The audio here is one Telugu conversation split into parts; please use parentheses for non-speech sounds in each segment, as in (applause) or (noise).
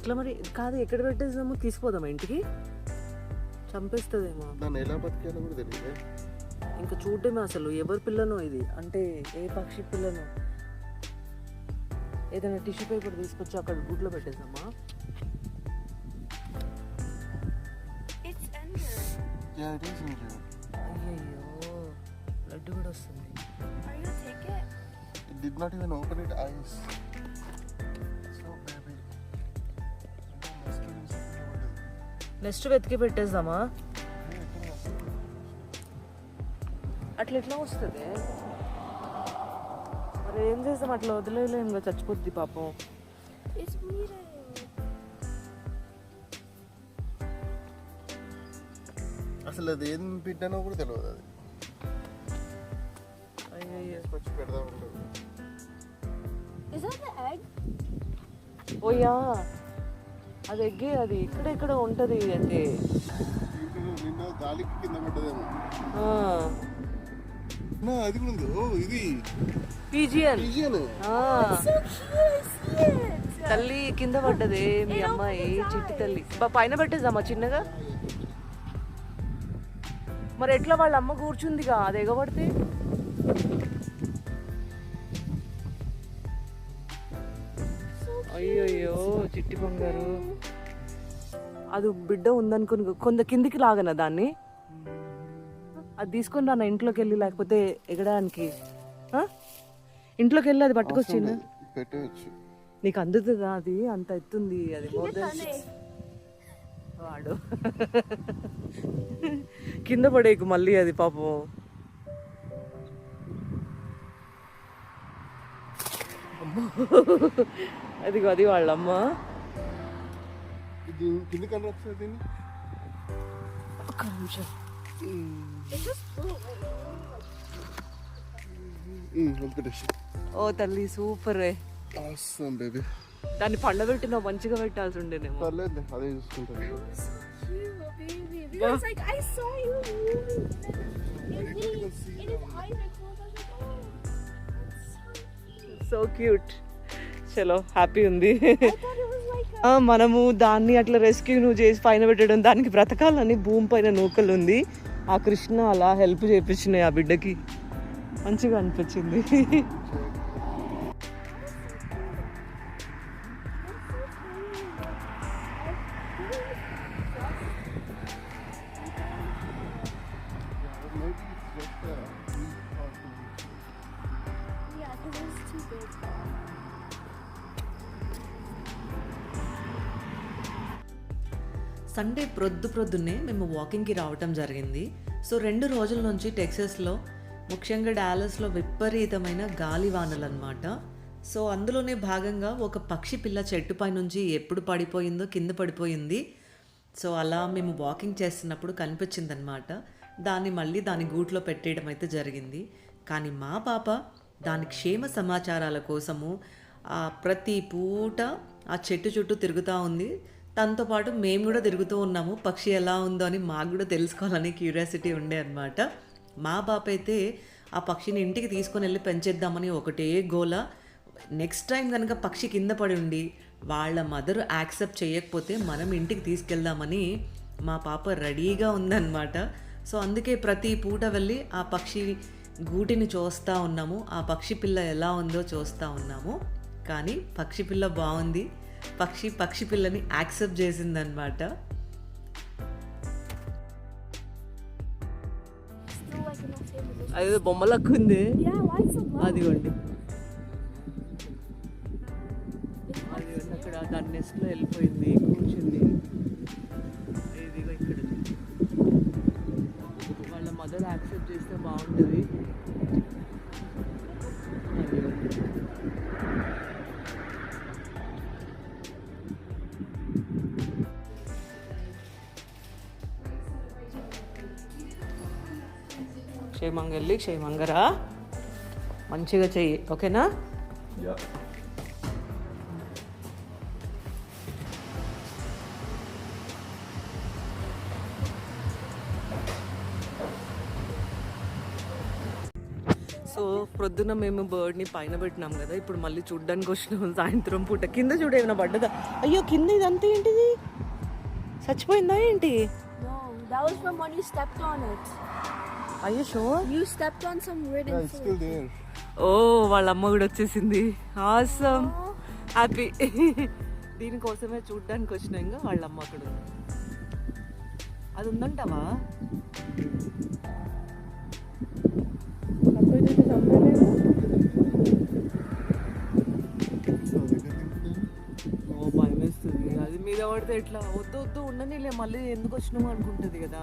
ఎట్లా మరి? కాదు ఎక్కడ పెట్టేసాము తీసిపోదామా ఇంటికి? చంపేస్తుందేమో. దాన్ని ఎలా బతికాలో కూడా తెలియదు ఇంకా చూడటమే అసలు ఎవరి పిల్లనో ఇది? అంటే ఏ పక్షి పిల్లనో? ఏదైనా టిష్యూ పేపర్ తీసుకొచ్చి అక్కడ పెట్టేసామా it is injured. అయ్యయ్యో బ్లడ్ కూడా వస్తుంది. It? It? Did not even open its eyes. Next వెతికి పెట్టేద్దామా? అట్లా ఎట్లా వస్తుంది? మరి ఏం చేస్తాం? అట్లా వదిలేయలేం ఇంకా చచ్చిపోద్ది పాపం. అసలు అది ఏం బిడ్డనో కూడా తెలియదు అది. తీసుకొచ్చి పెడదాం? ఓయా అది ఎగ్గే అది ఇక్కడ ఇక్కడ ఉంటది అంటే ఇది పిజియన్. తల్లి కింద పడ్డదే మీ అమ్మాయి చిట్టి తల్లి. పైన పెట్టేద్దామా చిన్నగా? మరి ఎట్లా వాళ్ళ అమ్మ కూర్చుందిగా? అది ఎగబడితే? అయ్యయ్యో చిట్టి బంగారు. అది బిడ్డ ఉందనుకుని కొంత కిందికి లాగన దాన్ని? అది తీసుకొని రానా ఇంట్లోకి వెళ్ళి లేకపోతే ఎగడానికి. ఆ? ఇంట్లోకి వెళ్ళి అది పట్టుకొచ్చిందా నీకు అందుతుందా అది? అంత ఎత్తుంది అది మోర్ దెన్ వాడు. కింద పడేకు మళ్ళీ అది పాపం. అమ్మో. అదిగో అది వాళ్ళమ్మ. ఓ తల్లి సూపర్ దాన్ని పండ పెట్టిన మంచిగా పెట్టాల్సి ఉండేనేమో సో క్యూట్ చలో హ్యాపీ ఉంది. (laughs) మనము దాన్ని అట్లా రెస్క్యూ నువ్వు చేసి పైన పెట్టడం దానికి బ్రతకాలని భూమి పైన నూకలు ఉంది. ఆ కృష్ణ అలా హెల్ప్ చేపించినాయి ఆ బిడ్డకి. మంచిగా అనిపించింది. It's (laughs) yeah, because it was too big. Sunday ప్రొద్దు ప్రొద్దున్నే మేము వాకింగ్కి రావటం జరిగింది. సో రెండు రోజుల నుంచి టెక్సస్లో ముఖ్యంగా డాలస్లో విపరీతమైన గాలివానలు అనమాట సో అందులోనే భాగంగా ఒక పక్షి పిల్ల చెట్టుపై నుంచి ఎప్పుడు పడిపోయిందో కింద పడిపోయింది. సో అలా మేము వాకింగ్ చేస్తున్నప్పుడు కనిపించిందనమాట దాన్ని మళ్ళీ దాని గూట్లో పెట్టేయడం అయితే జరిగింది. కానీ మా పాప దాని క్షేమ సమాచారాల కోసము ఆ ప్రతి పూట ఆ చెట్టు చుట్టూ తిరుగుతూ ఉంది. తనతో పాటు మేము కూడా తిరుగుతూ ఉన్నాము. పక్షి ఎలా ఉందో అని మాకు కూడా తెలుసుకోవాలని క్యూరియాసిటీ ఉండే అనమాట మా పాప అయితే ఆ పక్షిని ఇంటికి తీసుకొని వెళ్ళి పెంచేద్దామని ఒకటే గోల. నెక్స్ట్ టైం కనుక పక్షి కింద పడి ఉండి వాళ్ళ మదర్ యాక్సెప్ట్ చేయకపోతే మనం ఇంటికి తీసుకెళ్దామని మా పాప రెడీగా ఉందన్నమాట. సో అందుకే ప్రతి పూట వెళ్ళి ఆ పక్షి గూటిని చూస్తూ ఉన్నాము. ఆ పక్షి పిల్ల ఎలా ఉందో చూస్తూ ఉన్నాము. కానీ పక్షి పిల్ల బాగుంది. పక్షి పక్షి పిల్లని యాక్సెప్ట్ చేసిందనమాట. అదేదో బొమ్మలకు ఉంది? అదిగోండి అది అక్కడ దాని నెస్ట్లో వెళ్ళిపోయింది కూర్చుంది ఇదిగో ఇక్కడ ఉంది. వాళ్ళ మదర్ యాక్సెప్ట్ చేస్తే బాగుంటుంది క్షేమంగా వెళ్ళి క్షేమంగా మంచిగా చెయ్యి ఓకేనా? సో సో ప్రొద్దున మేము బర్డ్ని పైన పెట్టినాం కదా ఇప్పుడు మళ్ళీ చూడ్డానికి వచ్చినాం సాయంత్రం పూట. కింద చూడ ఏమైనా పడ్డదా? అయ్యో కింద ఇదంతా ఏంటిది? చచ్చిపోయిందా ఏంటి? No, that was from when you stepped on it. అయ్యో షో You stepped on some ridden Yeah, it's still there. ఓ వాళ్ళ అమ్మ కూడా వచ్చేసింది. ఆసమ్ హ్యాపీ (laughs) దీనికోసమే చూడ్డానికి వచ్చినా ఇంకా వాళ్ళ అమ్మ అక్కడ అది ఉందంటావా? ఓ భయం వేస్తుంది అది మీద పడితే ఎట్లా? వద్దు వద్దు ఉండనిలే మళ్ళీ ఎందుకు వచ్చినాము అనుకుంటుంది కదా.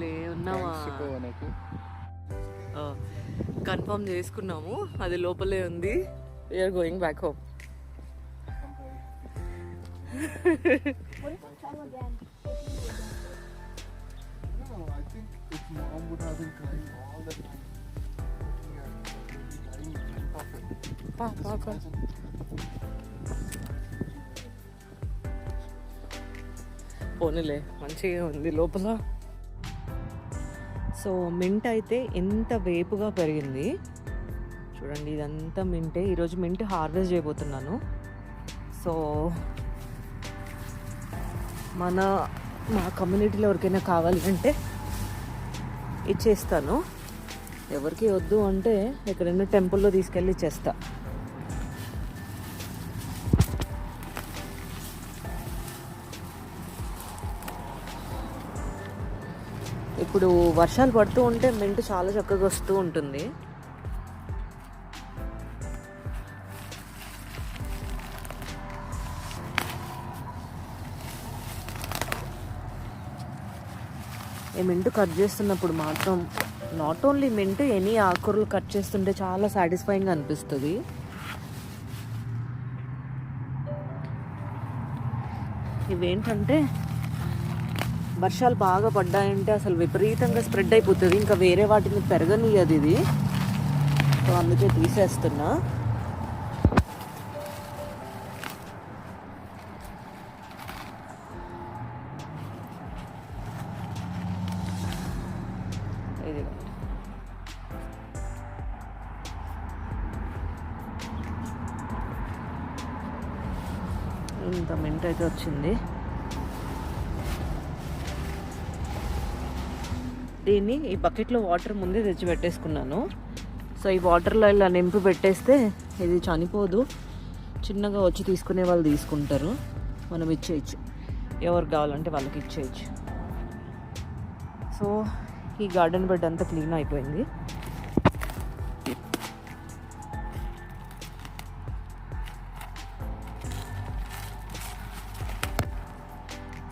లే ఉన్నావా? కన్ఫర్మ్ చేసుకున్నాము. అది లోపలే ఉంది. యూఆర్ గోయింగ్ బ్యాక్ హోమ్ పోనీలే మంచిగా ఉంది లోపల. సో మింట్ అయితే ఎంత వేపుగా పెరిగింది? చూడండి ఇదంతా మింటే. ఈరోజు మింట్ హార్వెస్ట్ చేయబోతున్నాను. సో మన మా కమ్యూనిటీలో ఎవరికైనా కావాలంటే ఇచ్చేస్తాను. ఎవరికి వద్దు అంటే ఎక్కడైనా టెంపుల్లో తీసుకెళ్ళి ఇచ్చేస్తాను ఇప్పుడు వర్షాలు పడుతూ ఉంటే మింట్ చాలా చక్కగా వస్తూ ఉంటుంది. ఈ మింటు కట్ చేస్తున్నప్పుడు మాత్రం నాట్ ఓన్లీ మింటు ఎనీ ఆకుకూరలు కట్ చేస్తుంటే చాలా సాటిస్ఫైయింగ్ అనిపిస్తుంది. ఇవేంటంటే వర్షాలు బాగా పడ్డాయంటే అసలు విపరీతంగా స్ప్రెడ్ అయిపోతుంది. ఇంకా వేరే వాటిని పెరగనియదు ఇది. సో అందుకే తీసేస్తున్నా. ఇంత మింట్ అయితే వచ్చింది. దీన్ని ఈ బకెట్లో వాటర్ ముందే తెచ్చి పెట్టేసుకున్నాను సో ఈ వాటర్లో ఇలా నింపి పెట్టేస్తే ఇది చనిపోదు. చిన్నగా వచ్చి తీసుకునే వాళ్ళు తీసుకుంటారు. మనం ఇచ్చేయచ్చు. ఎవరు కావాలంటే వాళ్ళకి ఇచ్చేయచ్చు. సో ఈ గార్డెన్ బెడ్ అంతా క్లీన్ అయిపోయింది.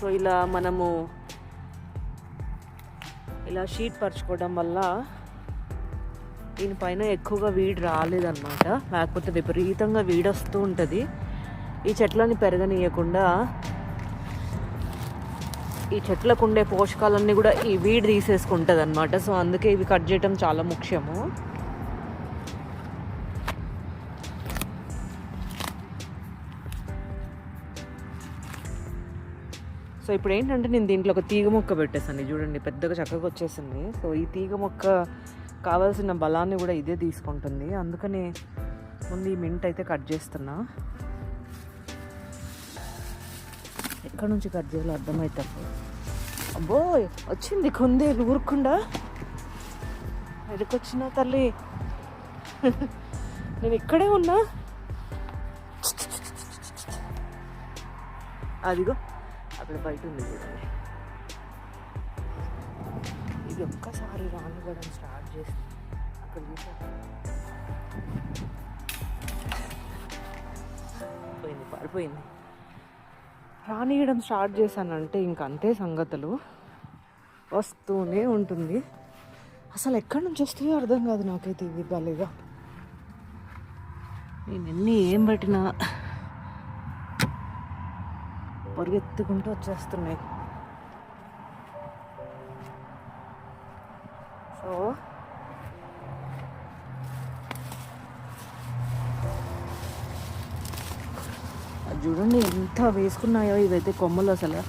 సో ఇలా మనము ఇలా షీట్ పరచుకోవడం వల్ల దీనిపైన ఎక్కువగా వీడి రాలేదన్నమాట. లేకపోతే విపరీతంగా వీడ్ వస్తూ ఉంటుంది. ఈ చెట్లని పెరగనీయకుండా ఈ చెట్లకు ఉండే పోషకాలన్నీ కూడా ఈ వీడి తీసేసుకుంటుంది అనమాట సో అందుకే ఇవి కట్ చేయడం చాలా ముఖ్యము. సో ఇప్పుడు ఏంటంటే నేను దీంట్లో ఒక తీగ మొక్క పెట్టేసాను చూడండి పెద్దగా చక్కగా వచ్చేసింది. సో ఈ తీగ మొక్క కావాల్సిన బలాన్ని కూడా ఇదే తీసుకుంటుంది. అందుకని ముందు ఈ మింట్ అయితే కట్ చేస్తున్నా. ఎక్కడి నుంచి కట్ చేయాలో అర్థమవుతుంది అబ్బో వచ్చింది కొందే ఊరుకుండా. ఎదుకొచ్చిన తల్లి. (laughs) నేను ఇక్కడే ఉన్నా. అదిగో. అక్కడ బయట ఉంది చూడండి. ఇది ఒక్కసారి రానివ్వడం స్టార్ట్ చేసి అక్కడ పోయింది పడిపోయింది రానియడం స్టార్ట్ చేశానంటే ఇంక అంతే సంగతులు. వస్తూనే ఉంటుంది. అసలు ఎక్కడి నుంచి వస్తాయో అర్థం కాదు నాకైతే ఇది భలేగా. నేను ఎన్ని ఏం పెట్టినా పరిగెత్తుకుంటూ వచ్చేస్తున్నాయి. సో అది చూడండి ఎంత వేసుకున్నాయో ఇవైతే కొమ్మలు అసలు.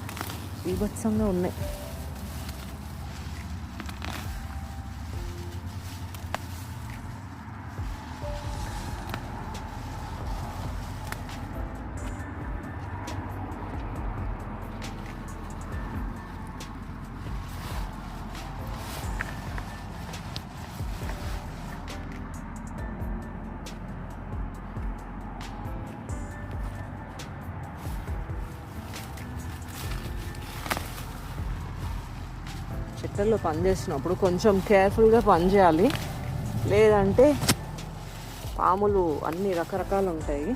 బీభత్సంగా ఉన్నాయి. వాటర్లో పనిచేసినప్పుడు కొంచెం కేర్ఫుల్గా పని చేయాలి లేదంటే పాములు అన్ని రకరకాలు ఉంటాయి.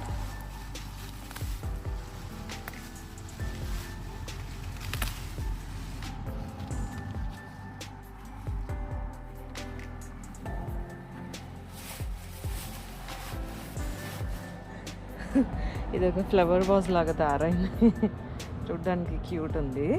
(laughs) ఇది ఒక ఫ్లవర్ బాస్ లాగా తయారైంది. (laughs) చూడ్డానికి క్యూట్ ఉంది.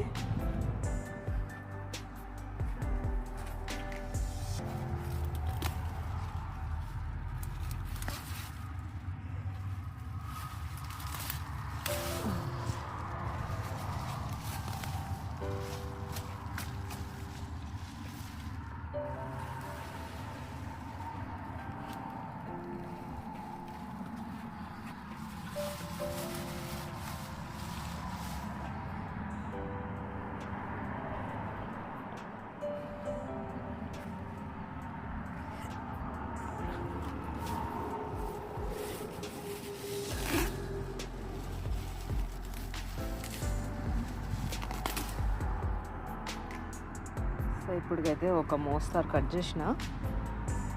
ఇప్పటికైతే ఒక మోస్తారు కట్ చేసిన.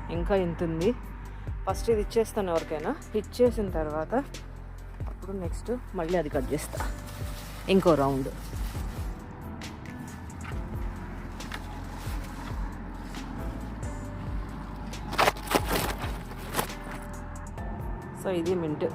ఇంకా ఇంత ఉంది. ఫస్ట్ ఇది ఇచ్చేస్తాను ఎవరికైనా. ఇచ్చేసిన తర్వాత అప్పుడు నెక్స్ట్ మళ్ళీ అది కట్ చేస్తా. ఇంకో రౌండ్. సో ఇది మింట్.